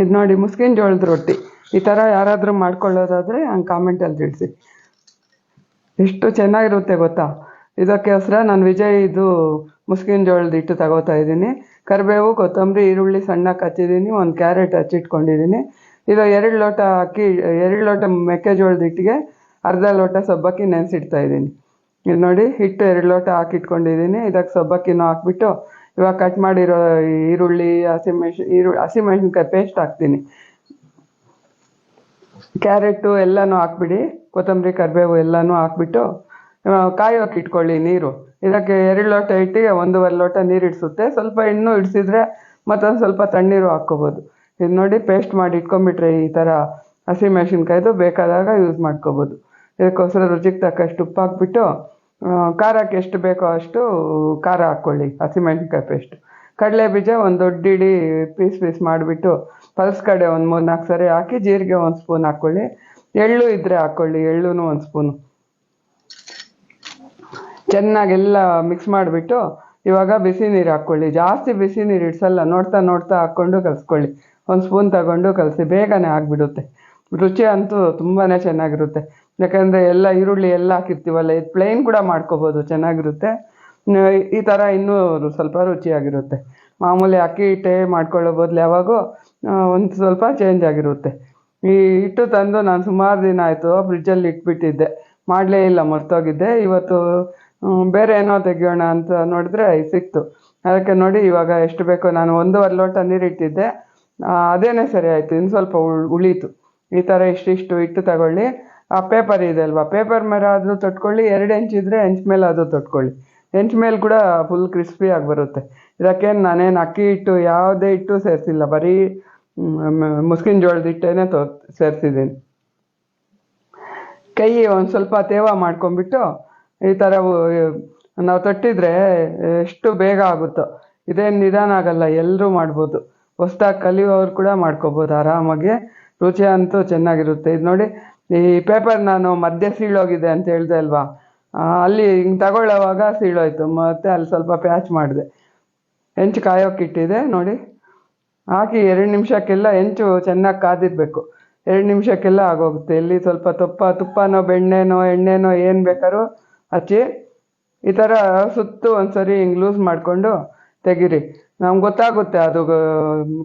ಇದು ನೋಡಿ ಮುಸ್ಕಿನ ಜೋಳದ ರೊಟ್ಟಿ. ಈ ಥರ ಯಾರಾದರೂ ಮಾಡ್ಕೊಳ್ಳೋದಾದರೆ ಹಂಗೆ ಕಾಮೆಂಟಲ್ಲಿ ತಿಳಿಸಿ. ಎಷ್ಟು ಚೆನ್ನಾಗಿರುತ್ತೆ ಗೊತ್ತಾ? ಇದಕ್ಕೋಸ್ಕರ ನಾನು ವಿಜಯ್ ಇದು ಮುಸ್ಕಿನ ಜೋಳದ ಹಿಟ್ಟು ತಗೋತಾ ಇದ್ದೀನಿ. ಕರಿಬೇವು, ಕೊತ್ತಂಬರಿ, ಈರುಳ್ಳಿ ಸಣ್ಣ ಹಚ್ಚಿದ್ದೀನಿ ಒಂದು ಕ್ಯಾರೆಟ್ ಹಚ್ಚಿಟ್ಕೊಂಡಿದ್ದೀನಿ. ಇದು ಎರಡು ಲೋಟ ಅಕ್ಕಿ, ಎರಡು ಲೋಟ ಮೆಕ್ಕೆಜೋಳದ ಹಿಟ್ಟಿಗೆ ಅರ್ಧ ಲೋಟ ಸಬ್ಬಕ್ಕಿ ನೆನೆಸಿಡ್ತಾ ಇದ್ದೀನಿ. ಇದು ನೋಡಿ ಹಿಟ್ಟು ಎರಡು ಲೋಟ ಹಾಕಿಟ್ಕೊಂಡಿದ್ದೀನಿ. ಇದಕ್ಕೆ ಸಬ್ಬಕ್ಕಿನೂ ಹಾಕ್ಬಿಟ್ಟು ಇವಾಗ ಕಟ್ ಮಾಡಿರೋ ಈರುಳ್ಳಿ ಹಸಿಮೆಣಸು ಈರುಳ್ಳಿ ಹಸಿಮೆಣ್ಸಿನ್ಕಾಯಿ ಪೇಸ್ಟ್ ಹಾಕ್ತೀನಿ. ಕ್ಯಾರೆಟು ಎಲ್ಲನೂ ಹಾಕ್ಬಿಡಿ, ಕೊತ್ತಂಬರಿ, ಕರಿಬೇವು ಎಲ್ಲನೂ ಹಾಕ್ಬಿಟ್ಟು ಕಾಯೋಕೆ ಇಟ್ಕೊಳ್ಳಿ ನೀರು. ಇದಕ್ಕೆ ಎರಡು ಲೋಟ ಇಟ್ಟು ಒಂದೂವರೆ ಲೋಟ ನೀರು ಇಡಿಸುತ್ತೆ. ಸ್ವಲ್ಪ ಇನ್ನೂ ಇಡಿಸಿದ್ರೆ ಮತ್ತೊಂದು ಸ್ವಲ್ಪ ತಣ್ಣೀರು ಹಾಕ್ಕೋಬೋದು. ಇದು ನೋಡಿ ಪೇಸ್ಟ್ ಮಾಡಿ ಇಟ್ಕೊಂಡ್ಬಿಟ್ರೆ ಈ ಥರ ಹಸಿಮೆಣಸಿನ್ಕಾಯ್ದು ಬೇಕಾದಾಗ ಯೂಸ್ ಮಾಡ್ಕೋಬೋದು. ಇದಕ್ಕೋಸ್ಕರ ರುಚಿಗೆ ತಕ್ಕಷ್ಟು ಉಪ್ಪು ಹಾಕ್ಬಿಟ್ಟು ಖಾರಕ್ಕೆ ಎಷ್ಟು ಬೇಕೋ ಅಷ್ಟು ಖಾರ ಹಾಕ್ಕೊಳ್ಳಿ ಹಸಿಮೆಣಸಿನ್ಕಾಯಿ ಪೇಸ್ಟ್ ಕಡಲೆ ಬೀಜ ಒಂದು ದೊಡ್ಡ ಇಡೀ ಪೀಸ್ ಪೀಸ್ ಮಾಡಿಬಿಟ್ಟು ಪಲ್ಸ್ ಕಡೆ ಒಂದು ಮೂರು ನಾಲ್ಕು ಸರಿ ಹಾಕಿ ಜೀರಿಗೆ ಒಂದು ಸ್ಪೂನ್ ಹಾಕ್ಕೊಳ್ಳಿ. ಎಳ್ಳು ಇದ್ದರೆ ಹಾಕ್ಕೊಳ್ಳಿ, ಎಳ್ಳುನು ಒಂದು ಸ್ಪೂನು. ಚೆನ್ನಾಗೆಲ್ಲ ಮಿಕ್ಸ್ ಮಾಡಿಬಿಟ್ಟು ಇವಾಗ ಬಿಸಿ ನೀರು ಹಾಕ್ಕೊಳ್ಳಿ. ಜಾಸ್ತಿ ಬಿಸಿ ನೀರು ಇಡ್ಸಲ್ಲ, ನೋಡ್ತಾ ನೋಡ್ತಾ ಹಾಕ್ಕೊಂಡು ಕಲಿಸ್ಕೊಳ್ಳಿ. ಒಂದು ಸ್ಪೂನ್ ತಗೊಂಡು ಕಲಸಿ, ಬೇಗನೆ ಆಗಿಬಿಡುತ್ತೆ. ರುಚಿ ಅಂತೂ ತುಂಬಾ ಚೆನ್ನಾಗಿರುತ್ತೆ. ಯಾಕಂದರೆ ಎಲ್ಲ ಈರುಳ್ಳಿ ಎಲ್ಲ ಹಾಕಿರ್ತೀವಲ್ಲ, ಇದು ಪ್ಲೇನ್ ಕೂಡ ಮಾಡ್ಕೋಬೋದು, ಚೆನ್ನಾಗಿರುತ್ತೆ. ಈ ಥರ ಇನ್ನೂ ಸ್ವಲ್ಪ ರುಚಿಯಾಗಿರುತ್ತೆ. ಮಾಮೂಲಿ ಅಕ್ಕಿ ಹಿಟ್ಟೇ ಮಾಡ್ಕೊಳ್ಳೋ ಬದಲು ಯಾವಾಗೂ ಒಂದು ಸ್ವಲ್ಪ ಚೇಂಜ್ ಆಗಿರುತ್ತೆ. ಈ ಹಿಟ್ಟು ತಂದು ನಾನು ಸುಮಾರು ದಿನ ಆಯಿತು ಫ್ರಿಡ್ಜಲ್ಲಿ ಇಟ್ಬಿಟ್ಟಿದ್ದೆ. ಮಾಡಲೇ ಇಲ್ಲ, ಮರ್ತೋಗಿದ್ದೆ. ಇವತ್ತು ಬೇರೆ ಏನೋ ತೆಗಿಯೋಣ ಅಂತ ನೋಡಿದ್ರೆ ಸಿಕ್ತು. ಅದಕ್ಕೆ ನೋಡಿ ಇವಾಗ ಎಷ್ಟು ಬೇಕೋ ನಾನು ಒಂದೂವರೆ ಲೋಟ ನೀರು ಇಟ್ಟಿದ್ದೆ. ಅದೇನೇ ಸರಿ ಆಯಿತು, ಇನ್ನು ಸ್ವಲ್ಪ ಉಳ್, ಉಳೀತು. ಈ ಥರ ಇಷ್ಟಿಷ್ಟು ಹಿಟ್ಟು ತಗೊಳ್ಳಿ. ಆ ಪೇಪರ್ ಇದೆ ಅಲ್ವಾ? ಪೇಪರ್ ಮೇಲೆ ಆದರೂ ತೊಟ್ಕೊಳ್ಳಿ, ಎರಡು ಇಂಚ್ ಇದ್ದರೆ ಎಂಚ್ ಮೇಲೆ ಅದು ತೊಟ್ಕೊಳ್ಳಿ. ಹೆಂಚ್ ಮೇಲೆ ಕೂಡ ಫುಲ್ ಕ್ರಿಸ್ಪಿ ಆಗಿ ಬರುತ್ತೆ. ಇದಕ್ಕೇನು ನಾನೇನು ಅಕ್ಕಿ ಹಿಟ್ಟು ಯಾವುದೇ ಹಿಟ್ಟು ಸೇರಿಸಿಲ್ಲ. ಬರೀ ಮುಸ್ಕಿನ ಜೋಳದ ಹಿಟ್ಟೇನೆ ತೋ ಸೇರಿಸಿದ್ದೀನಿ ಕೈ ಒಂದು ಸ್ವಲ್ಪ ತೇವ ಮಾಡ್ಕೊಂಬಿಟ್ಟು ಈ ಥರ ನಾವು ತಟ್ಟಿದ್ರೆ ಎಷ್ಟು ಬೇಗ ಆಗುತ್ತೋ. ಇದೇನು ನಿಧಾನ ಆಗಲ್ಲ ಎಲ್ಲರೂ ಮಾಡ್ಬೋದು. ಹೊಸ್ದಾಗಿ ಕಲಿಯೋರು ಕೂಡ ಮಾಡ್ಕೋಬೋದು, ಆರಾಮಾಗಿ. ರುಚಿ ಅಂತೂ ಚೆನ್ನಾಗಿರುತ್ತೆ. ಇದು ನೋಡಿ ಈ ಪೇಪರ್ ನಾನು ಮಧ್ಯೆ ಸೀಳೋಗಿದೆ ಅಂತ ಹೇಳಿದೆ ಅಲ್ವಾ? ಅಲ್ಲಿ ಹಿಂಗೆ ತಗೊಳ್ಳೋವಾಗ ಸೀಳೋಯ್ತು, ಮತ್ತೆ ಅಲ್ಲಿ ಸ್ವಲ್ಪ ಪ್ಯಾಚ್ ಮಾಡಿದೆ. ಹೆಂಚು ಕಾಯೋಕೆ ಇಟ್ಟಿದೆ, ನೋಡಿ. ಹಾಕಿ ಎರಡು ನಿಮಿಷಕ್ಕೆಲ್ಲ ಹೆಂಚು ಚೆನ್ನಾಗಿ ಕಾದಿರಬೇಕು. ಎರಡು ನಿಮಿಷಕ್ಕೆಲ್ಲ ಆಗೋಗುತ್ತೆ. ಇಲ್ಲಿ ಸ್ವಲ್ಪ ತುಪ್ಪ, ತುಪ್ಪನೋ, ಬೆಣ್ಣೆನೋ, ಎಣ್ಣೆನೋ ಏನು ಬೇಕಾದ್ರೂ ಹಚ್ಚಿ, ಈ ಥರ ಸುತ್ತು ಒಂದ್ಸರಿ ಹಿಂಗೆ ಲೂಸ್ ಮಾಡಿಕೊಂಡು ತೆಗೀರಿ. ನಮ್ಗೆ ಗೊತ್ತಾಗುತ್ತೆ ಅದು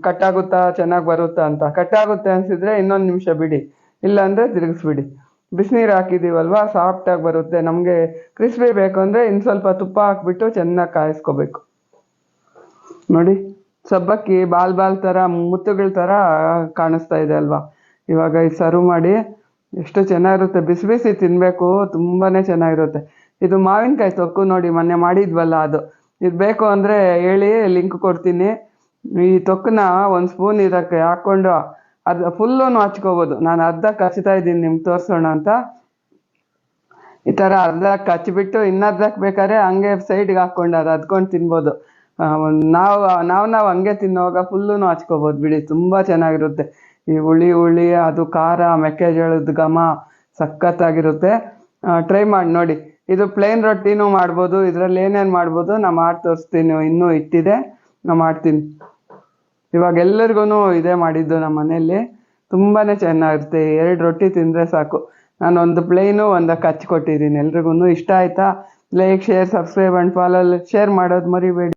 ಕಟ್ಟಾಗುತ್ತಾ ಚೆನ್ನಾಗಿ ಬರುತ್ತಾ ಅಂತ. ಕಟ್ಟಾಗುತ್ತೆ ಅನಿಸಿದ್ರೆ ಇನ್ನೊಂದು ನಿಮಿಷ ಬಿಡಿ. ಇಲ್ಲಾಂದರೆ ತಿರುಗಿಸ್ಬಿಡಿ. ಬಿಸಿನೀರು ಹಾಕಿದ್ದೀವಲ್ವಾ ಸಾಫ್ಟಾಗಿ ಬರುತ್ತೆ. ನಮಗೆ ಕ್ರಿಸ್ಪಿ ಬೇಕು ಅಂದರೆ ಇನ್ನು ಸ್ವಲ್ಪ ತುಪ್ಪ ಹಾಕ್ಬಿಟ್ಟು ಚೆನ್ನಾಗಿ ಕಾಯಿಸ್ಕೋಬೇಕು. ನೋಡಿ, ಸಬ್ಬಕ್ಕಿ, ಬಾಲ್ ಬಾಲ್ ಥರ ಮುತ್ತುಗಳ ಥರ ಕಾಣಿಸ್ತಾ ಇದೆ ಅಲ್ವಾ? ಇವಾಗ ಇದು ಸರ್ವ್ ಮಾಡಿ, ಎಷ್ಟು ಚೆನ್ನಾಗಿರುತ್ತೆ. ಬಿಸಿ ಬಿಸಿ ತಿನ್ನಬೇಕು ತುಂಬಾ ಚೆನ್ನಾಗಿರುತ್ತೆ. ಇದು ಮಾವಿನಕಾಯಿ ತೊಕ್ಕು ನೋಡಿ, ಮೊನ್ನೆ ಮಾಡಿದ್ವಲ್ಲ ಅದು. ಇದು ಬೇಕು ಅಂದರೆ ಹೇಳಿ ಲಿಂಕ್ ಕೊಡ್ತೀನಿ. ಈ ತೊಕ್ಕನ್ನ ಒಂದು ಸ್ಪೂನ್ ಇದಕ್ಕೆ ಹಾಕ್ಕೊಂಡು ಅದು ಫುಲ್ಲೂ ಹಚ್ಕೋಬೋದು. ನಾನು ಅರ್ಧ ಕಚ್ತಾ ಇದ್ದೀನಿ, ನಿಮ್ಗೆ ತೋರಿಸೋಣ ಅಂತ. ಈ ಥರ ಅರ್ಧ ಕಚ್ಬಿಟ್ಟು ಇನ್ನರ್ಧಕ್ಕೆ ಬೇಕಾದ್ರೆ ಹಂಗೆ ಸೈಡ್ಗೆ ಹಾಕ್ಕೊಂಡು ಅದು ಹದ್ಕೊಂಡು ತಿನ್ಬೋದು. ನಾವು ನಾವು ನಾವು ಹಂಗೆ ತಿನ್ನೋವಾಗ ಫುಲ್ಲೂ ಹಚ್ಕೋಬೋದು ಬಿಡಿ. ತುಂಬ ಚೆನ್ನಾಗಿರುತ್ತೆ. ಈ ಹುಳಿ ಹುಳಿ, ಅದು ಖಾರ, ಮೆಕ್ಕೆಜೋಳದ ಘಮ ಸಖತ್ತಾಗಿರುತ್ತೆ. ಟ್ರೈ ಮಾಡಿ, ನೋಡಿ. ಇದು ಪ್ಲೇನ್ ರೊಟ್ಟಿನೂ ಮಾಡ್ಬೋದು. ಇದರಲ್ಲಿ ಏನೇನು ಮಾಡ್ಬೋದು ನಾ ಮಾಡಿ ತೋರಿಸ್ತೀನಿ. ಇನ್ನೂ ಇಟ್ಟಿದೆ, ನಾ ಮಾಡ್ತೀನಿ. ಇವಾಗ ಎಲ್ಲರಿಗೂ ಇದೇ ಮಾಡಿದ್ದು ನಮ್ಮ ಮನೆಯಲ್ಲಿ. ತುಂಬಾ ಚೆನ್ನಾಗಿರುತ್ತೆ. ಎರಡು ರೊಟ್ಟಿ ತಿಂದರೆ ಸಾಕು. ನಾನು ಒಂದು ಪ್ಲೇನು ಒಂದಕ್ಕೆ ಹಚ್ಕೊಟ್ಟಿದ್ದೀನಿ ಎಲ್ರಿಗೂ ಇಷ್ಟ ಆಯ್ತಾ? Like share subscribe and follow share ಮಾಡೋದು ಮರಿಬೇಡಿ.